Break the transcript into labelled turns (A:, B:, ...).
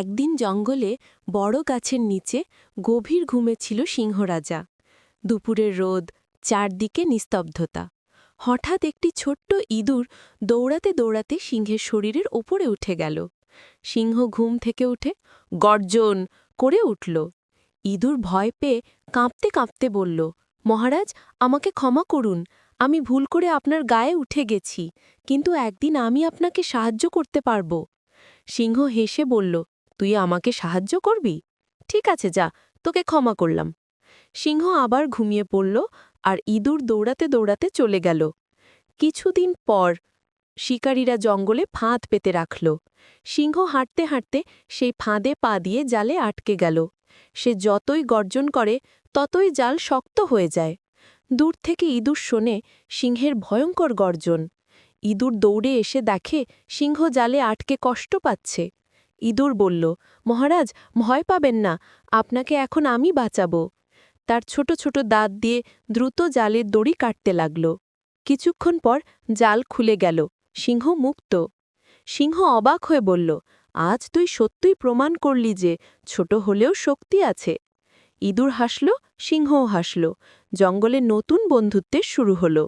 A: একদিন জঙ্গলে বড় গাছের নিচে গভীর ঘুমে ছিল সিংহরাজা। দুপুরের রোদ, চারদিকে নিস্তব্ধতা। হঠাৎ একটি ছোট্ট ইঁদুর দৌড়াতে দৌড়াতে সিংহের শরীরের ওপরে উঠে গেল। সিংহ ঘুম থেকে উঠে গর্জন করে উঠল। ইঁদুর ভয় পেয়ে কাঁপতে কাঁপতে বলল, মহারাজ, আমাকে ক্ষমা করুন। আমি ভুল করে আপনার গায়ে উঠে গেছি, কিন্তু একদিন আমি আপনাকে সাহায্য করতে পারব। সিংহ হেসে বলল তুই আমাকে সাহায্য করবি? ঠিক আছে, যা, তোকে ক্ষমা করলাম। সিংহ আবার ঘুমিয়ে পড়ল আর ইঁদুর দৌড়াতে দৌড়াতে চলে গেল। কিছুদিন পর শিকারীরা জঙ্গলে ফাঁদ পেতে রাখল। সিংহ হাঁটতে হাঁটতে সেই ফাঁদে পা দিয়ে জালে আটকে গেল। সে যতই গর্জন করে, ততই জাল শক্ত হয়ে যায়। দূর থেকে ইঁদুর শোনে সিংহের ভয়ঙ্কর গর্জন। ইঁদুর দৌড়ে এসে দেখে সিংহ জালে আটকে কষ্ট পাচ্ছে। ইঁদুর বলল, মহারাজ, ভয় পাবেন না, আপনাকে এখন আমি বাঁচাবো। তার ছোট ছোট দাঁত দিয়ে দ্রুত জালের দড়ি কাটতে লাগল। কিছুক্ষণ পর জাল খুলে গেল, সিংহ মুক্ত। সিংহ অবাক হয়ে বলল, আজ তুই সত্যই প্রমাণ করলি যে ছোট হলেও শক্তি আছে। ইঁদুর হাসল, সিংহও হাসল। জঙ্গলে নতুন বন্ধুত্বের শুরু হলো।